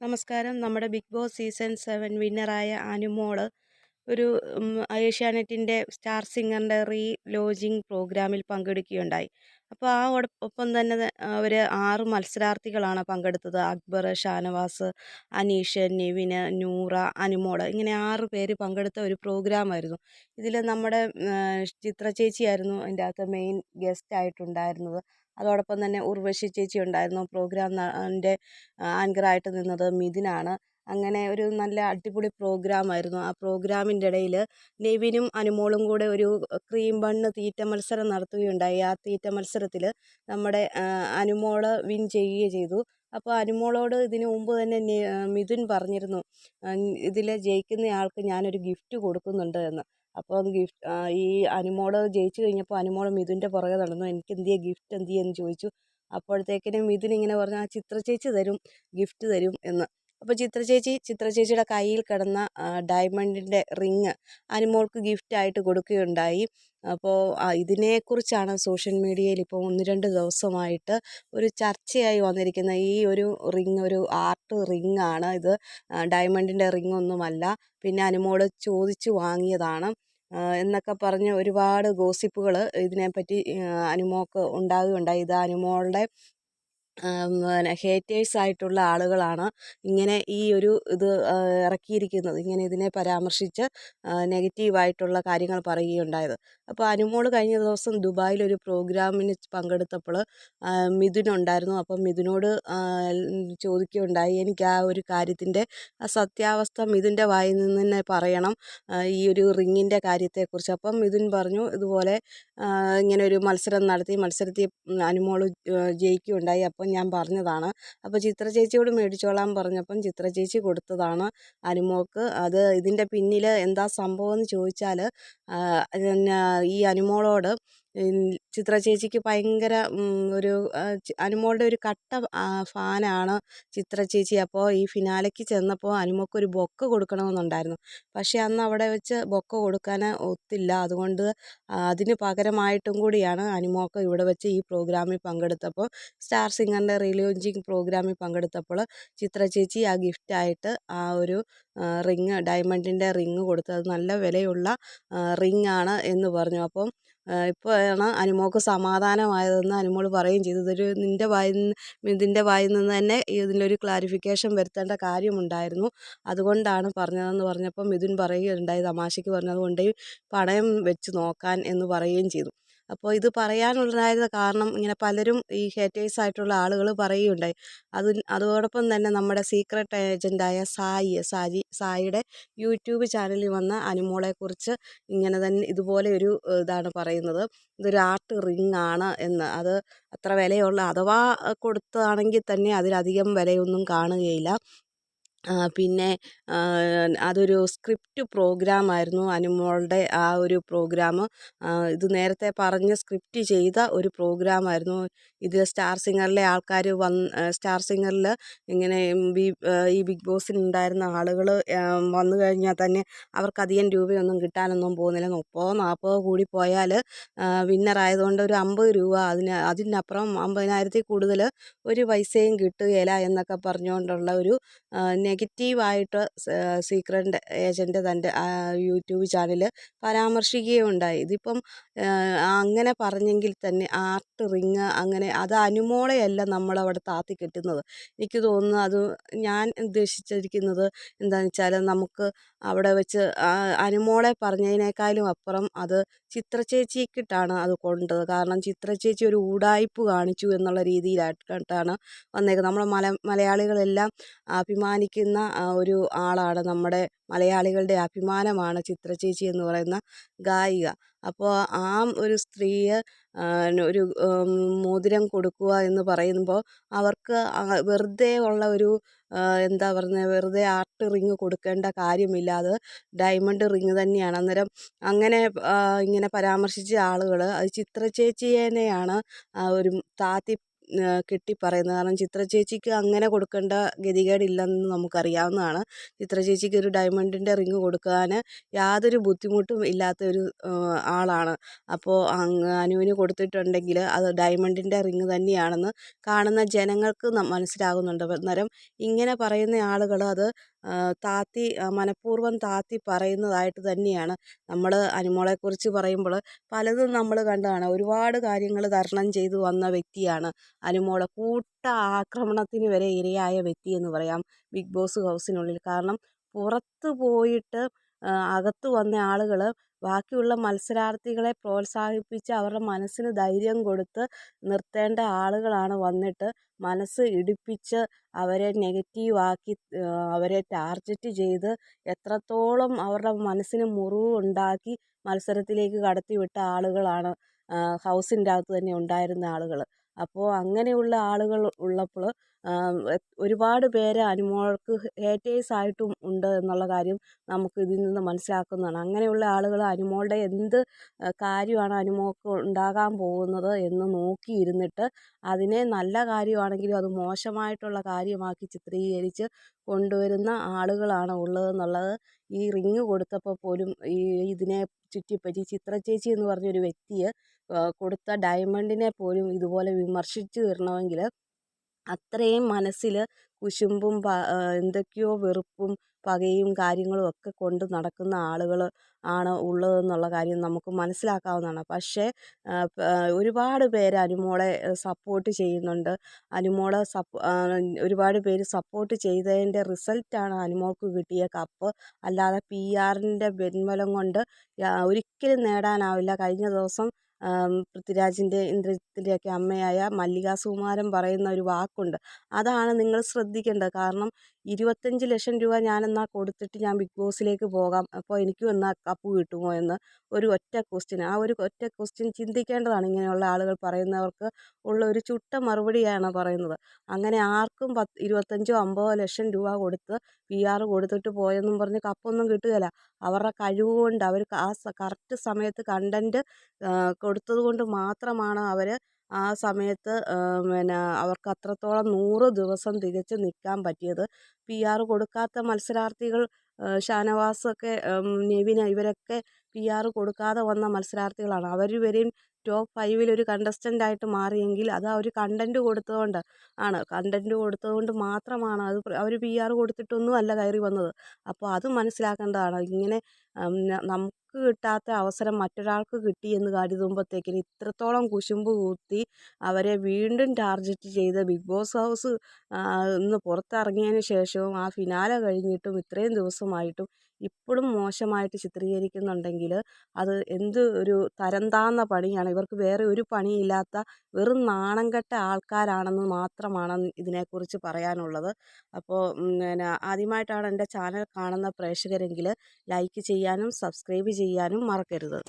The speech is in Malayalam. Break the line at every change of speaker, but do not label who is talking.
നമസ്കാരം. നമ്മുടെ ബിഗ് ബോസ് സീസൺ സെവൻ വിന്നറായ അനുമോൾ ഒരു ഏഷ്യാനെറ്റിന്റെ സ്റ്റാർ സിംഗറിന്റെ റീ ലോജിങ് പ്രോഗ്രാമിൽ പങ്കെടുക്കുകയുണ്ടായി. അപ്പോൾ ആ ഒപ്പം തന്നെ അവർ ആറ് മത്സരാർത്ഥികളാണ് പങ്കെടുത്തത്. അക്ബർ ഷാനവാസ് അനീഷ് നിവിന് നൂറ അനുമോൾ ഇങ്ങനെ ആറ് പേര് പങ്കെടുത്ത ഒരു പ്രോഗ്രാമായിരുന്നു. ഇതിൽ നമ്മുടെ ചിത്ര ചേച്ചിയായിരുന്നു അതിന്റെ അകത്ത് മെയിൻ ഗസ്റ്റ് ആയിട്ടുണ്ടായിരുന്നത്. അതോടൊപ്പം തന്നെ ഉർവശി ചേച്ചി ഉണ്ടായിരുന്നു. പ്രോഗ്രാം ന്റെ ആങ്കറായിട്ട് നിന്നത് മിഥുനാണ്. അങ്ങനെ ഒരു നല്ല അടിപൊളി പ്രോഗ്രാമായിരുന്നു ആ പ്രോഗ്രാമിന്റെ ഇടയിൽ നെവിനും അനുമോളും കൂടെ ഒരു ക്രീം ബണ്ണ് തീറ്റ മത്സരം നടത്തുകയുണ്ടായി. ആ തീറ്റ മത്സരത്തിൽ നമ്മുടെ അനുമോൾ വിൻ ചെയ്യുകയും ചെയ്തു. അപ്പോൾ അനുമോളോട് ഇതിനു മുമ്പ് തന്നെ മിഥുൻ പറഞ്ഞിരുന്നു ഇതിൽ ജയിക്കുന്നയാൾക്ക് ഞാനൊരു ഗിഫ്റ്റ് കൊടുക്കുന്നുണ്ട് എന്ന്. അപ്പം ഗിഫ്റ്റ് ഈ അനുമോൾ ജയിച്ചു കഴിഞ്ഞപ്പോൾ അനുമോൾ മിഥുന്റെ പുറകെ നടന്നു. എനിക്ക് എന്തിയെ ഗിഫ്റ്റ് എന്തിയെന്ന് ചോദിച്ചു. അപ്പോഴത്തേക്കിനും മിഥുൻ ഇങ്ങനെ പറഞ്ഞു ആ ചിത്ര ചേച്ചി തരും ഗിഫ്റ്റ് തരും എന്ന്. അപ്പോൾ ചിത്ര ചേച്ചി ചിത്ര ചേച്ചിയുടെ കയ്യിൽ കിടന്ന ഡയമണ്ടിന്റെ റിങ് അനുമോൾക്ക് ഗിഫ്റ്റായിട്ട് കൊടുക്കുകയുണ്ടായി. അപ്പോൾ ഇതിനെക്കുറിച്ചാണ് സോഷ്യൽ മീഡിയയിൽ ഇപ്പോൾ ഒന്ന് രണ്ട് ദിവസമായിട്ട് ഒരു ചർച്ചയായി വന്നിരിക്കുന്ന ഈ ഒരു റിങ് ഒരു ആർട്ട് റിങ് ആണ് ഇത്. ഡയമണ്ടിന്റെ റിങ് ഒന്നുമല്ല പിന്നെ അനുമോൾ ചോദിച്ചു വാങ്ങിയതാണ്. എന്നൊക്കെ പറഞ്ഞ് ഒരുപാട് ഗോസിപ്പുകൾ ഇതിനെപ്പറ്റി അനുമോൾക്ക് ഉണ്ടാവുകയുണ്ടായി. ഇത് അനുമോളുടെ പിന്നെ ഹേറ്റേഴ്സ് ആയിട്ടുള്ള ആളുകളാണ് ഇങ്ങനെ ഈ ഒരു ഇത് ഇറക്കിയിരിക്കുന്നത്. ഇങ്ങനെ ഇതിനെ പരാമർശിച്ച് നെഗറ്റീവായിട്ടുള്ള കാര്യങ്ങൾ പറയുകയുണ്ടായത്. അപ്പോൾ അനുമോൾ കഴിഞ്ഞ ദിവസം ദുബായിൽ ഒരു പ്രോഗ്രാമിന് പങ്കെടുത്തപ്പോൾ മിഥുൻ ഉണ്ടായിരുന്നു. അപ്പം മിഥുനോട് ചോദിക്കുകയുണ്ടായി എനിക്ക് ആ ഒരു കാര്യത്തിന്റെ സത്യാവസ്ഥ മിഥുന്റെ വായിൽ നിന്ന് തന്നെ പറയണം ഈ ഒരു റിങ്ങിന്റെ കാര്യത്തെക്കുറിച്ച്. അപ്പം മിഥുൻ പറഞ്ഞു ഇതുപോലെ ഇങ്ങനെ ഒരു മത്സരം നടത്തി മത്സരത്തിൽ അനുമോൾ ജയിക്കുകയുണ്ടായി. അപ്പം ഞാൻ പറഞ്ഞതാണ്. അപ്പോൾ ചിത്ര ചേച്ചിയോട് മേടിച്ചോളാൻ പറഞ്ഞപ്പം ചിത്ര ചേച്ചി കൊടുത്തതാണ്. അനുമോൾക്ക് അത് ഇതിന്റെ പിന്നിൽ എന്താ സംഭവം എന്ന് ചോദിച്ചാൽ ഈ അനുമോളോട് ചിത്ര ചേച്ചിക്ക് ഭയങ്കര ഒരു അനുമോളുടെ ഒരു കട്ട ഫാനാണ് ചിത്ര ചേച്ചി. അപ്പോൾ ഈ ഫിനാലയ്ക്ക് ചെന്നപ്പോൾ അനുമോൾക്ക് ഒരു ബൊക്ക കൊടുക്കണമെന്നുണ്ടായിരുന്നു. പക്ഷേ അന്ന് അവിടെ വെച്ച് ബൊക്ക കൊടുക്കാൻ ഒത്തില്ല. അതുകൊണ്ട് അതിന് പകരമായിട്ടും കൂടിയാണ് അനുമോൾക്ക് ഇവിടെ വെച്ച് ഈ പ്രോഗ്രാമിൽ പങ്കെടുത്തപ്പോൾ സ്റ്റാർ സിംഗറിന്റെ റിലോഞ്ചിങ് പ്രോഗ്രാമിൽ പങ്കെടുത്തപ്പോൾ ചിത്ര ചേച്ചി ആ ഗിഫ്റ്റായിട്ട് ആ ഒരു റിങ് ഡയമണ്ടിന്റെ റിങ് കൊടുത്തു അത് നല്ല വിലയുള്ള റിങ്ങാണ് എന്ന് പറഞ്ഞു. അപ്പം ഇപ്പോഴാണ് അനുമോൾക്ക് സമാധാനമായതെന്ന് അനുമോൾ പറയുകയും ചെയ്തു. ഇതൊരു നിന്റെ വായിൽ നിന്ന് ഇതിന്റെ വായിൽ നിന്ന് തന്നെ ഇതിലൊരു ക്ലാരിഫിക്കേഷൻ വരുത്തേണ്ട കാര്യമുണ്ടായിരുന്നു. അതുകൊണ്ടാണ് പറഞ്ഞതെന്ന് പറഞ്ഞപ്പോൾ മിഥുൻ പറയുകയുണ്ടായി തമാശയ്ക്ക് പറഞ്ഞത് കൊണ്ട് പണയം വെച്ച് നോക്കാൻ എന്ന് പറയുകയും ചെയ്തു. അപ്പോൾ ഇത് പറയാനുള്ളതായിരുന്ന കാരണം ഇങ്ങനെ പലരും ഈ ഹേറ്റേഴ്സ് ആയിട്ടുള്ള ആളുകൾ പറയുകയുണ്ടായി. അത് അതോടൊപ്പം തന്നെ നമ്മുടെ സീക്രട്ട് ഏജന്റായ സായി സാജി സായിയുടെ യൂട്യൂബ് ചാനലിൽ വന്ന അനുമോളെക്കുറിച്ച് ഇങ്ങനെ തന്നെ ഇതുപോലെ ഒരു ഇതാണ് പറയുന്നത്. ഇതൊരു ആർട്ട് റിങ് ആണ് എന്ന്. അത് അത്ര വിലയുള്ള അഥവാ കൊടുത്താണെങ്കിൽ തന്നെ അതിലധികം വിലയൊന്നും കാണുകയില്ല. പിന്നെ അതൊരു സ്ക്രിപ്റ്റ് പ്രോഗ്രാമായിരുന്നു. അനുമോളുടെ ആ ഒരു പ്രോഗ്രാം ഇത് നേരത്തെ പറഞ്ഞ് സ്ക്രിപ്റ്റ് ചെയ്ത ഒരു പ്രോഗ്രാമായിരുന്നു. ഇത് സ്റ്റാർ സിംഗറിലെ ആൾക്കാർ വന്ന് സ്റ്റാർ സിംഗറിൽ ഇങ്ങനെ ഈ ബിഗ് ബോസിനുണ്ടായിരുന്ന ആളുകൾ വന്നു കഴിഞ്ഞാൽ തന്നെ അവർക്ക് അധികം രൂപയൊന്നും കിട്ടാനൊന്നും പോകുന്നില്ല. മുപ്പതോ നാൽപ്പതോ കൂടി പോയാൽ വിന്നറായതുകൊണ്ട് ഒരു അമ്പത് രൂപ അതിന് അതിനപ്പുറം അമ്പതിനായിരത്തിൽ കൂടുതൽ ഒരു പൈസയും കിട്ടുകയില്ല എന്നൊക്കെ പറഞ്ഞുകൊണ്ടുള്ള ഒരു നെഗറ്റീവായിട്ട് സീക്രട്ട് ഏജന്റ് തന്റെ യൂട്യൂബ് ചാനൽ പരാമർശിക്കുകയുണ്ടായി. ഇതിപ്പം അങ്ങനെ പറഞ്ഞെങ്കിൽ തന്നെ ആർട്ട് റിങ് അങ്ങനെ അത് അനുമോളെയല്ല നമ്മളവിടെ താത്തി കെട്ടുന്നത്. എനിക്ക് തോന്നുന്നു അത് ഞാൻ ഉദ്ദേശിച്ചിരിക്കുന്നത് എന്താണെന്ന് വെച്ചാൽ നമുക്ക് അവിടെ വെച്ച് അനുമോളെ പറഞ്ഞതിനേക്കാളും അപ്പുറം അത് ചിത്ര ചേച്ചിക്കിട്ടാണ് അത് കൊണ്ടത്. കാരണം ചിത്ര ചേച്ചി ഒരു ഊടായ്പ കാണിച്ചു എന്നുള്ള രീതിയിലായിട്ടാണ് വന്നേക്കുന്നത്. നമ്മൾ മല മലയാളികളെല്ലാം അഭിമാനിക്കുന്ന ഒരു ആളാണ് നമ്മുടെ മലയാളികളുടെ അഭിമാനമാണ് ചിത്ര ചേച്ചി എന്ന് പറയുന്ന ഗായിക. അപ്പോൾ ആ ഒരു സ്ത്രീയെ ഒരു മോതിരം കൊടുക്കുക എന്ന് പറയുമ്പോൾ അവർക്ക് വെറുതെ ഉള്ള ഒരു എന്താ പറയുന്നത് വെറുതെ ആർട്ട് റിങ് കൊടുക്കേണ്ട കാര്യമില്ല. അത് ഡയമണ്ട് റിങ് തന്നെയാണ്. അന്നേരം അങ്ങനെ ഇങ്ങനെ പരാമർശിച്ച ആളുകൾ അത് ചിത്ര ചേച്ചിയെയാണ് ഒരു താത്തി കെട്ടിപ്പറയുന്നത് കാരണം ചിത്ര ചേച്ചിക്ക് അങ്ങനെ കൊടുക്കേണ്ട ഗതികേടില്ലെന്ന് നമുക്കറിയാവുന്നതാണ്. ചിത്ര ചേച്ചിക്ക് ഒരു ഡയമണ്ടിന്റെ റിങ് കൊടുക്കാൻ യാതൊരു ബുദ്ധിമുട്ടും ഇല്ലാത്ത ഒരു ആളാണ്. അപ്പോൾ അനുവിന് കൊടുത്തിട്ടുണ്ടെങ്കിൽ അത് ഡയമണ്ടിന്റെ റിങ് തന്നെയാണെന്ന് കാണുന്ന ജനങ്ങൾക്ക് മനസ്സിലാകുന്നുണ്ട്. അന്നേരം ഇങ്ങനെ പറയുന്ന ആളുകൾ അത് താത്തി മനഃപൂർവം താത്തി പറയുന്നതായിട്ട് തന്നെയാണ്. നമ്മൾ അനുമോളെക്കുറിച്ച് പറയുമ്പോൾ പലതും നമ്മൾ കണ്ടതാണ് ഒരുപാട് കാര്യങ്ങൾ തരണം ചെയ്തു വന്ന വ്യക്തിയാണ് അനുമോൾ കൂട്ട ആക്രമണത്തിന് വരെ ഇരയായ വ്യക്തി എന്ന് പറയാം ബിഗ് ബോസ് ഹൗസിനുള്ളിൽ കാരണം പുറത്ത് പോയിട്ട് അകത്ത് വന്ന ആളുകൾ ബാക്കിയുള്ള മത്സരാർത്ഥികളെ പ്രോത്സാഹിപ്പിച്ച് അവരുടെ മനസ്സിന് ധൈര്യം കൊടുത്ത് നിർത്തേണ്ട ആളുകളാണ് വന്നിട്ട് മനസ്സ് ഇടിപ്പിച്ച് അവരെ നെഗറ്റീവാക്കി അവരെ ടാർജറ്റ് ചെയ്ത് എത്രത്തോളം അവരുടെ മനസ്സിന് മുറിവ് ഉണ്ടാക്കി മത്സരത്തിലേക്ക് കടത്തിവിട്ട ആളുകളാണ് ഹൗസിന്റെ അകത്ത് തന്നെ ഉണ്ടായിരുന്ന ആളുകൾ അപ്പോൾ അങ്ങനെയുള്ള ആളുകൾ ഉള്ളപ്പോൾ ഒരുപാട് പേര് അനുമോൾക്ക് ഹേറ്റേഴ്സ് ആയിട്ടും ഉണ്ട് എന്നുള്ള കാര്യം നമുക്ക് ഇതിൽ നിന്ന് മനസ്സിലാക്കുന്നതാണ്. അങ്ങനെയുള്ള ആളുകൾ അനുമോളുടെ എന്ത് കാര്യമാണ് അനുമോൾക്ക് ഉണ്ടാകാൻ പോകുന്നത് എന്ന് നോക്കിയിരുന്നിട്ട് അതിനെ നല്ല കാര്യമാണെങ്കിലും അത് മോശമായിട്ടുള്ള കാര്യമാക്കി ചിത്രീകരിച്ച് കൊണ്ടുവരുന്ന ആളുകളാണ് ഉള്ളതെന്നുള്ളത് ഈ റിങ് കൊടുത്തപ്പോൾ പോലും ഈ ഇതിനെ ചുറ്റിപ്പറ്റി ചിത്ര ചേച്ചി എന്ന് പറഞ്ഞൊരു വ്യക്തിയെ കൊടുത്ത ഡയമണ്ടിനെ പോലും ഇതുപോലെ വിമർശിച്ച് വരണമെങ്കിൽ അത്രയും മനസ്സിൽ കുശുമ്പും എന്തൊക്കെയോ വെറുപ്പും പകയും കാര്യങ്ങളും ഒക്കെ കൊണ്ട് നടക്കുന്ന ആളുകൾ ആണ് ഉള്ളതെന്നുള്ള കാര്യം നമുക്ക് മനസ്സിലാക്കാവുന്നതാണ്. പക്ഷേ ഒരുപാട് പേര് അനുമോളെ സപ്പോർട്ട് ചെയ്യുന്നുണ്ട്. അനുമോളെ ഒരുപാട് പേര് സപ്പോർട്ട് ചെയ്തതിന്റെ റിസൾട്ടാണ് അനുമോൾക്ക് കിട്ടിയ കപ്പ്. അല്ലാതെ പി ആറിന്റെ പിൻബലം കൊണ്ട് ഒരിക്കലും നേടാനാവില്ല. കഴിഞ്ഞ ദിവസം പൃഥ്വിരാജിന്റെ ഇന്ദ്രജിത്തിന്റെയൊക്കെ അമ്മയായ മല്ലികാ സുകുമാരൻ പറയുന്ന ഒരു വാക്കുണ്ട്. അതാണ് നിങ്ങൾ ശ്രദ്ധിക്കേണ്ടത്. കാരണം ഇരുപത്തഞ്ച് ലക്ഷം രൂപ ഞാനെന്നാൽ കൊടുത്തിട്ട് ഞാൻ ബിഗ് ബോസിലേക്ക് പോകാം. അപ്പോൾ എനിക്കും എന്നാൽ കപ്പ് കിട്ടുമോ എന്ന് ഒരു ഒറ്റ ക്വസ്റ്റ്യൻ ആ ഒരു ഒറ്റ ക്വസ്റ്റ്യൻ ചിന്തിക്കേണ്ടതാണ് ഇങ്ങനെയുള്ള ആളുകൾ പറയുന്നവർക്ക് ഉള്ള ഒരു ചുട്ട മറുപടിയാണ് പറയുന്നത്. അങ്ങനെ ആർക്കും പത്ത് ഇരുപത്തഞ്ചോ അമ്പതോ ലക്ഷം രൂപ കൊടുത്ത് പി ആർ കൊടുത്തിട്ട് പോയെന്നും പറഞ്ഞ് കപ്പൊന്നും കിട്ടുകയില്ല. അവരുടെ കഴിവ് കൊണ്ട് അവർ ആ കറക്റ്റ് സമയത്ത് കണ്ടന്റ് കൊടുത്തത് കൊണ്ട് മാത്രമാണ് അവർ ആ സമയത്ത് പിന്നെ അവർക്ക് അത്രത്തോളം നൂറ് ദിവസം തികച്ച് നിൽക്കാൻ പറ്റിയത്. പി ആർ കൊടുക്കാത്ത മത്സരാർത്ഥികൾ ഷാനവാസൊക്കെ നിവിന് ഇവരൊക്കെ പി ആർ കൊടുക്കാതെ വന്ന മത്സരാർത്ഥികളാണ്. അവർ വരെയും ടോപ്പ് ഫൈവിൽ ഒരു കണ്ടസ്റ്റന്റ് ആയിട്ട് മാറിയെങ്കിൽ അത് അവർ കണ്ടന്റ് കൊടുത്തതുകൊണ്ട് ആണ്. കണ്ടന്റ് കൊടുത്തതുകൊണ്ട് മാത്രമാണ് അത് അവർ പി ആർ കൊടുത്തിട്ടൊന്നും അല്ല കയറി വന്നത്. അപ്പോൾ അത് മനസ്സിലാക്കേണ്ടതാണ്. ഇങ്ങനെ നമുക്ക് കിട്ടാത്ത അവസരം മറ്റൊരാൾക്ക് കിട്ടി എന്ന് കരുതുമ്പോഴത്തേക്കിന് ഇത്രത്തോളം കുശുമ്പ് കൂത്തി അവരെ വീണ്ടും ടാർജറ്റ് ചെയ്ത് ബിഗ് ബോസ് ഹൗസ് ഇന്ന് പുറത്തിറങ്ങിയതിന് ശേഷവും ആ ഫിനാലെ കഴിഞ്ഞിട്ടും ഇത്രയും ദിവസമായിട്ടും ഇപ്പോഴും മോശമായിട്ട് ചിത്രീകരിക്കുന്നുണ്ടെങ്കിൽ അത് എന്ത് ഒരു തരംതാന്ന പണിയാണ്. ഇവർക്ക് വേറെ ഒരു പണിയില്ലാത്ത വെറും നാണം കെട്ട ആൾക്കാരാണെന്ന് മാത്രമാണ് ഇതിനെക്കുറിച്ച് പറയാനുള്ളത്. അപ്പോൾ പിന്നെ ആദ്യമായിട്ടാണ് എന്റെ ചാനൽ കാണുന്ന പ്രേക്ഷകരെങ്കിൽ ലൈക്ക് ചെയ്യാനും സബ്സ്ക്രൈബ് ചെയ്യാനും മറക്കരുത്.